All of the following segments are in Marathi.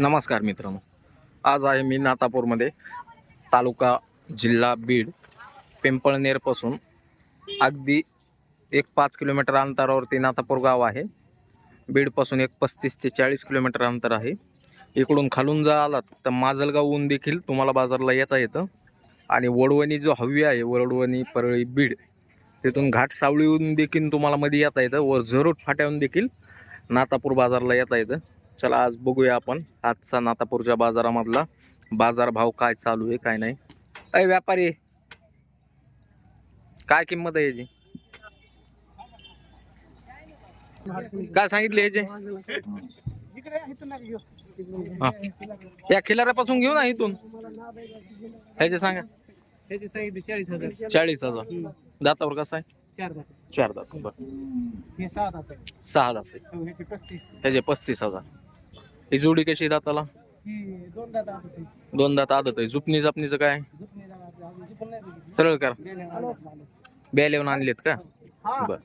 नमस्कार मित्रांनो. आज आहे मी नातापूरमध्ये तालुका जिल्हा बीड पिंपळनेरपासून अगदी एक पाच किलोमीटर अंतरावरती नातापूर गाव आहे. बीडपासून एक पस्तीस ते चाळीस किलोमीटर अंतर आहे. इकडून खालून जर आलात तर माजलगावहून देखील तुम्हाला बाजारला येता येतं. आणि वडवणी जो हवी आहे वडवणी परळी बीड तिथून घाट सावळीहून देखील तुम्हाला मध्ये येता येतं व झरोट फाट्याहून देखील नातापूर बाजारला येता येतं. चला आज बघूया आपण. आजचा नातापूरच्या बाजारामधला बाजारभाव काय चालू आहे काय नाही. अय व्यापारी. काय किंमत आहे याची? काय सांगितले याचे. या खिलाऱ्यापासून घेऊ ना इथून. ह्याचे सांगा. चाळीस हजार. चाळीस हजार दातावर कसं आहे? चार दात. चार दात बरं. हे सहा दात हो, ह्याचे पस्तीस हजार. ही जोडी कशी आहे दाताला? ही दोन दात दोन आदत आहे जुपणी जापणीचं काय. सरळ करा. ब्या लिहून आणलेत का? हा. बर.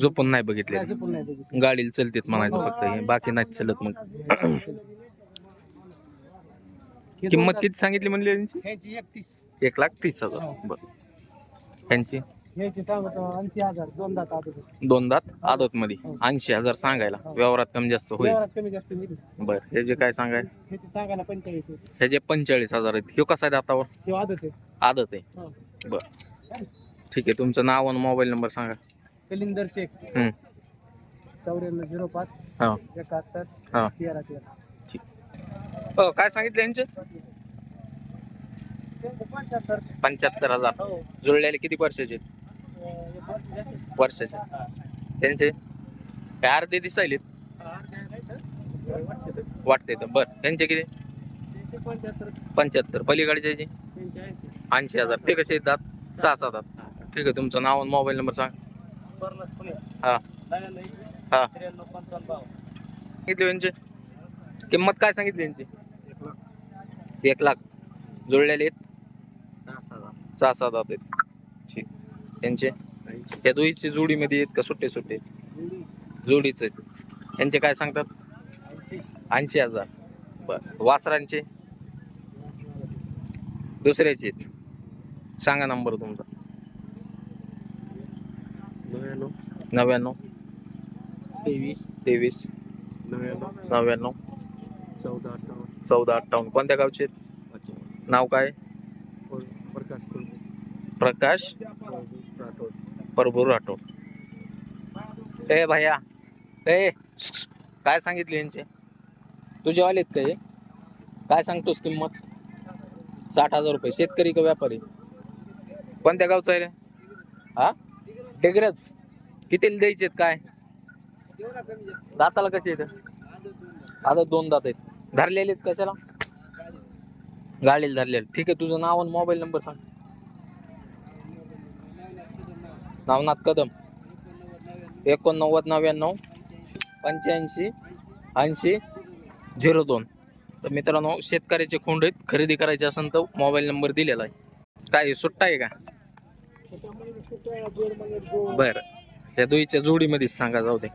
झोपून नाही बघितले. गाडीला चलतेत म्हणायचं फक्त हे. बाकी नाही चलत मग. हे किंमत किती सांगितली म्हणली एक लाख तीस हजार. बर. यांची ह्याची सांगतो ऐंशी हजार दोन दात आत होते. दोन दात आदत मध्ये ऐंशी हजार सांगायला. व्यवहारात कमी जास्त होईल. व्यवहारात कमी जास्त मिळते बर हे जे काय सांगाय? ह्याची सांगायला पंचेचाळीस. हे जे पंचेचाळीस हजार आहेत ह्यो कसा आहे दातावर? हे आदत आहे. आदत आहे. हा. बर. ठीक आहे तुमचं नाव आणि मोबाईल नंबर सांगा. कलिंदर शेख. हम्म. चौऱ्याण्णव झिरो पाच. हा. एकाहत्तर. हा. तेरा तेरा. हो काय सांगितलं यांचे? त्यांचं पंच्याहत्तर. पंच्याहत्तर हजार. हो. जुळलेले किती वर्षाचे आहेत? वर्षाचे त्यांचे काय अर्धे दिसायलेत वाटते तर. बर. त्यांचे किती? पंच्याहत्तर. पलीकडचे ऐंशी हजार. ते कसे येतात सहा सात हजार ठीक आहे तुमचं नाव आणि मोबाईल नंबर सांग. हा. हा. सांगितले यांचे? किंमत काय सांगितली यांची? एक लाख. जुळलेले आहेत? सहा सात आहेत. त्यांचे. या दोईची जोडीमध्ये आहेत का सुट्टे सुट्टे जोडीच. आहेत यांचे काय सांगतात? ऐंशी हजार. बर. वासरांचे? दुसऱ्याचे. आहेत सांगा नंबर तुमचा. नव्याण्णव. तेवीस. तेवीस. नव्याण्णव. नव्याण्णव. चौदा अठ्ठावन्न. चौदा अठ्ठावन्न. कोणत्या गावचे? आहेत? नाव काय? प्रकाश प्रकाश परभूर राठोड ए भैया. ए काय सांगितले यांचे? तुझे वालेत का हे? काय सांगतोस किंमत? साठ हजार रुपये. शेतकरी का व्यापारी? कोणत्या गावचा आहे रे? हा? डेगरज कितीला द्यायचे काय? दाताला कसे येतं आता दोन दात आहेत. धरलेले आहेत कशाला? गाडीला धरलेले. ठीक आहे तुझं नाव आणि मोबाईल नंबर सांग. नावनाथ कदम. एकोणनव्वद नव्याण्णव पंच्याऐंशी ऐंशी झिरो दोन. तर मित्रांनो शेतकऱ्याचे खोंड आहेत. खरेदी करायचे असेल तर मोबाईल नंबर दिलेला आहे. काय हे सुट्टा आहे का? बरं. त्या दोईच्या जोडीमध्येच सांगा जाऊ दे.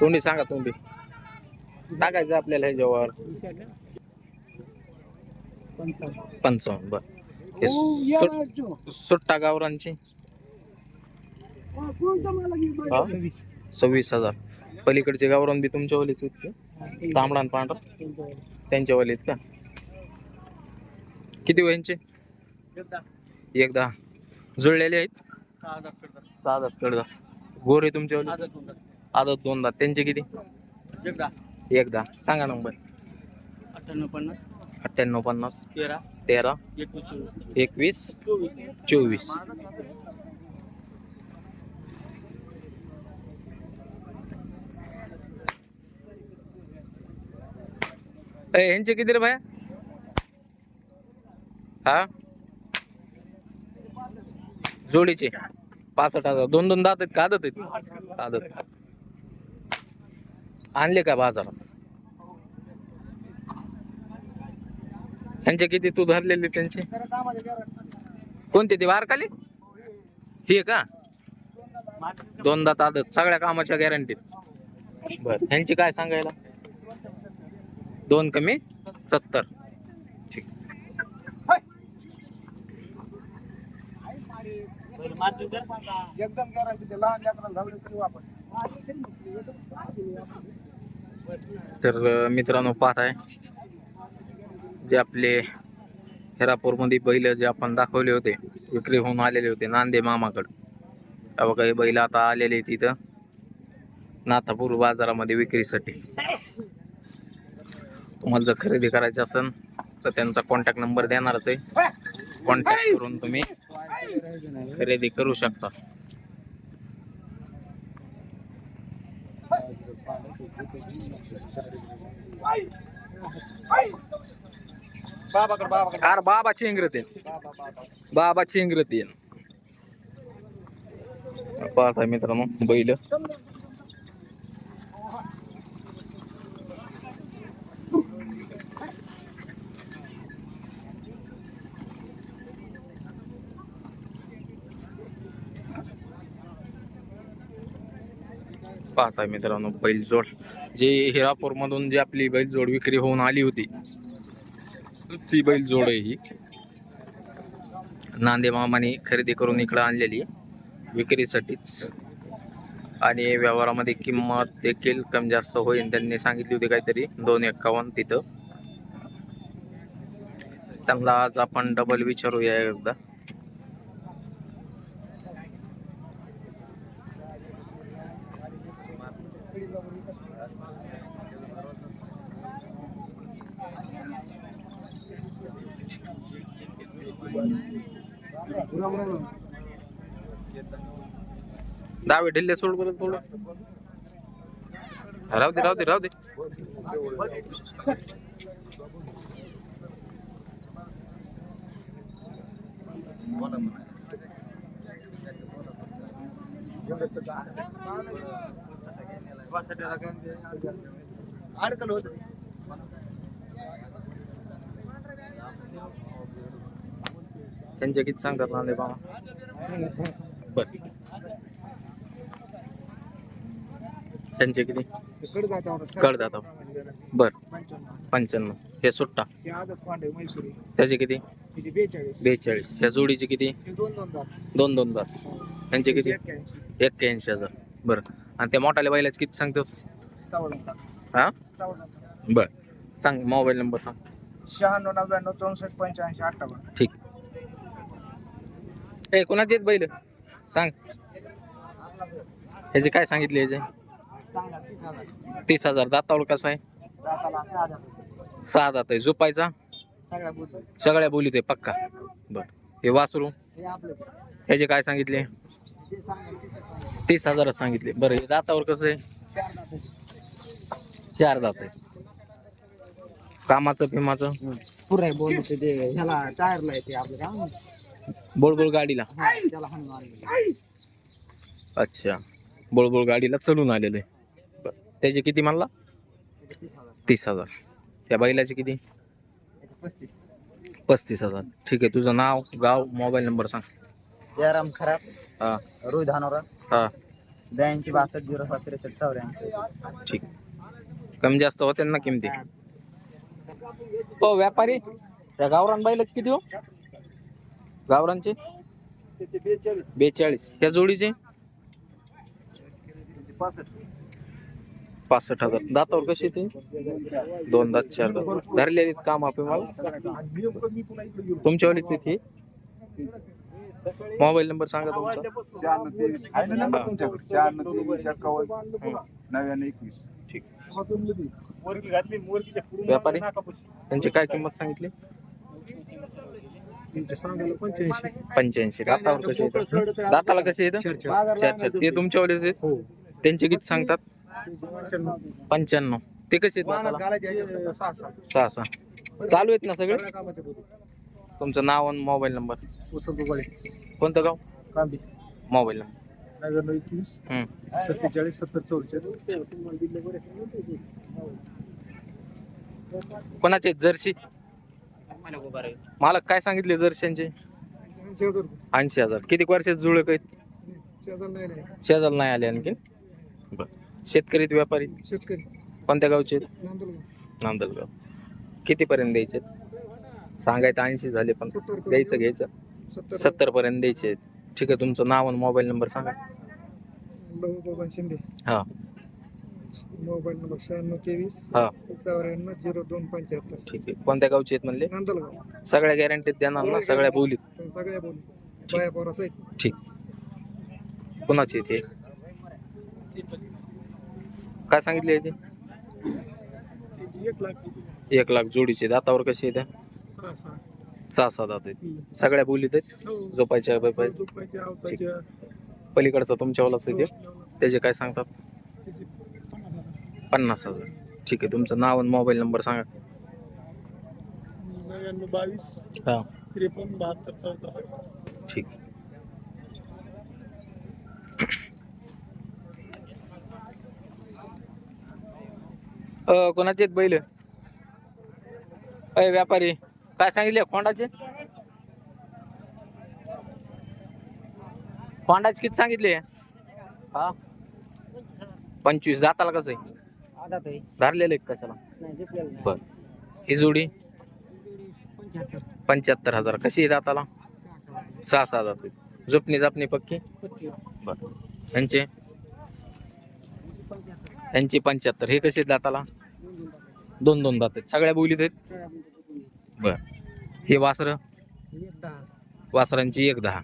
तोंडी सांगा तोंडी. टाकायचं आपल्याला ह्याच्यावर. पंचावन्न बर. हे सुट- सुट्टा गावरांची हा? सव्वीस हजार. पलीकडचे गावरान बी तुमच्या वालीच आहेत का? तांबडा आणि पांढरा? त्यांच्या वाले आहेत का? किती वयांचे एकदा. जुळलेले आहेत? सहा दात कडदा गोरे तुमच्या वाले? आदत दोन दात त्यांचे किती? एकदा. सांगा नंबर. अठ्ठ्याण्णव पन्नास. अठ्ठ्याण्णव पन्नास तेरा. तेरा एकवीस. चोवीस. ह्यांचे किती रे भाया? हा? जोडीचे. पासष्ट हजार. दोन दोन दात आहेत का आदत आहेत? आदत आणले का बाजारात? ह्यांचे किती तू धरलेले त्यांचे? कोणते ते वारकाले? हे का? दोन दात आदत सगळ्या कामाच्या गॅरंटीत बर ह्यांची काय सांगायला? दोन कमी सत्तर. ठीक. एकदम गॅरंटीचे लहान लेकराला धावले तरी मित्रांनो पाहत आहे जे आपले हेरापूरमध्ये बैल जे आपण दाखवले होते विक्री होऊन आलेले होते नांदे मामाकडं. त्या बघा हे बैल आता आलेले तिथं नाथापूर बाजारामध्ये विक्रीसाठी. तुम्हाला जर खरेदी करायची असेल तर त्यांचा कॉन्टॅक्ट नंबर देणारच आहे. कॉन्टॅक्ट करून तुम्ही खरेदी करू शकता. बाबाकडे बाबाकडे. अरे बाबाची इंग्रती बाबाची इंग्रती पाहताय मित्रांनो बैल. पाहताय मित्रांनो बैलजोड. जे हिरापूर मधून जी आपली बैलजोड विक्री होऊन आली होती ती बैल जोड आहे ही. नांदे मामाने खरेदी करून इकडं आणलेली आहे विक्रीसाठीच. आणि व्यवहारामध्ये किंमत देखील कमी जास्त होईल त्यांनी सांगितली होती काहीतरी दोन एक्कावन्न तिथं. त्यांना आज आपण डबल विचारूया एकदा. दहावे ढिल्ले सोड बरं थोडं राहू दे राहू दे राहू दे अडकल होत त्यांचे किती सांगतात नांदे मामा बर. त्यांचे किती? कडे जाता बर. पंच्याण्णव. हे सुट्टा. त्याचे किती? बेचाळीस. ह्या जोडीचे किती? दोन दोन दात. त्यांचे किती? एक्क्याऐंशी हजार. बरं. आणि त्या मोठाल्या बैलाचे किती सांगतो? हा? बर. सांग मोबाईल नंबर सांग. शहाण्णव नव्याण्णव चौसष्ट पंच्याऐंशी अठ्ठावन्न. ठीक. हे कोणाचे आहेत बैल? सांग. ह्याचे काय सांगितले ह्याचे तीस हजार. दातावळ कसा आहे? सहा दात आहे. झोपायचा? सगळ्या बोलीत आहे पक्का. बर. हे वासरू? ह्याचे काय सांगितले? तीस हजारच सांगितले. बरं हे दातावर कसं आहे? चार दात आहे. कामाचं पिमाचं पुरं बोलू ते ह्याला टायर नाही ते आपलं बोळबोळ गाडीला. त्याला अच्छा. बोळबोळ गाडीला चढून आलेलं. त्याचे किती म्हणला तीस हजार. तीस हजार त्या बैलाचे किती? त्याचे पस्तीस पस्तीस हजार. ठीक आहे तुझं नाव गाव मोबाईल नंबर सांग. जयराम खराब. हां. रोहित धानोरा. हां. ब्याऐंशी बासष्ट झिरो सात त्रेसष्ट चौऱ्याऐंशी. ठीक. कमी जास्त होते ना किमती? हो व्यापारी. त्या गावरान बैलाचे किती हो? गावरांचे त्याचे बेचाळीस. बेचाळीस. ह्या जोडीचे? पासष्ट. पासष्ट हजार. दातावर कशी ते? दोन दात चार दात. धरलेली काम आपण मला? तुमच्यावालीच इथे मोबाईल नंबर सांगा तुमचा. शहाण्णव तेवीस. शहाण्णव एक्कावन्न नव्याण्णव एकवीस. ठीक. व्यापारी? त्यांची काय किंमत सांगितली? सांगायला पंच्याऐंशी. पंच्याऐंशी. दातावर कसे येतात दाताला कसे येतं चार चार ते तुमच्यावालेच आहेत? त्यांचे किती सांगतात? पंच्याण्णव. ते कसे आहेत दाताला? सहा सहा. चालू आहेत ना सगळे? तुमचं नाव आणि मोबाईल नंबर? कोणतं गाव? कांबी. Mobile number. नव्याण्णव एकवीस. हम्म. सत्तेचाळीस सत्तर चौवेचाळीस. कोणाचे आहेत? जर्सी? मालक काय सांगितले जर्सींचे ऐंशी हजार. किती वर्षाचे जुळक आहेत शेजार नाही रे शेजारला नाही आले आणखी बर. शेतकरी आहेत व्यापारी? शेतकरी. कोणत्या गावचे आहेत? नांदलगाव कितीपर्यंत द्यायचे सांगायचं ऐंशी झाले पण सत्तर द्यायचं घ्यायचं. सत्तर पर्यंत द्यायचे आहेत. ठीक आहे तुमचं नाव आणि मोबाईल नंबर सांगा. शिंदे. हा. मोबाईल नंबर शहाण्णव तेवीस हा. चौऱ्याण्णव झिरो दोन पंच्याहत्तर. ठीक आहे. कोणत्या गावचे आहेत म्हणले? नांदलगाव सगळ्या गॅरंटीत देणार ना सगळ्या बोलीत. सगळ्या बोली बाया पोरा सहित. ठीक. कोणाची ते काय सांगितले याचे? एक लाख एक लाख जोडीचे दातावर कसे आहेत? सहा सहा. सहा सहा दात आहेत सगळ्या बोलीत आहेत? हो. झोपायच्या बायपाय पलीकडचा तुमच्यावालाच आहे ते त्याचे काय सांगतात? पन्नास हजार. ठीक आहे तुमचं नाव आणि मोबाईल नंबर सांगा. नव्याण्णव बावीस. हा. त्रेपन्न बहात्तर चौदा. ठीक. अ कोणाचे आहेत बैल? अय व्यापारी. काय सांगितले? खोंडाचे? खोंडाचे किती सांगितले? हा. पंचवीस. दाताला कसं आहे? धरलेलं आहे कशाला? बर. ही जोडी? पंच्याहत्तर. हजार. कशी आहे दाताला? सहा सहा आहेत. झोपणी जापणी पक्की? बर. यांचे? यांचे पंच्याहत्तर. हे कसे आहेत दाताला? दोन दोन दात आहेत. सगळ्या बोलीत आहेत? बर. हे वासर? वासरांची एक दहा.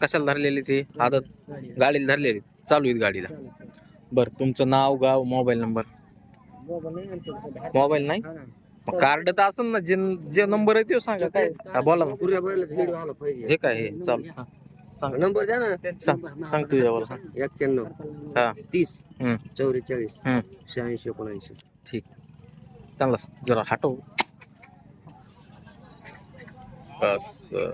कशाला धरलेली ते? आदत? गाडीला धरलेली. चालू आहेत गाडीला. बर तुमचं नाव गाव मोबाईल नंबर? मोबाईल नाही? कार्ड तर असेल ना जे जे नंबर आहे ते सांगा काय? हा, बोला ना. पुऱ्या बैलाचा व्हिडिओ आला पाहिजे. हे काय हे चालू हा, सांग. नंबर द्या ना. सांग सांग तुझ्या बोला सांग एक्क्याण्णव हा. तीस हम्म, चौवेचाळीस हम्म. शहाऐंशी एकोणऐंशी. ठीक. चांगला जरा हटव. बस अं.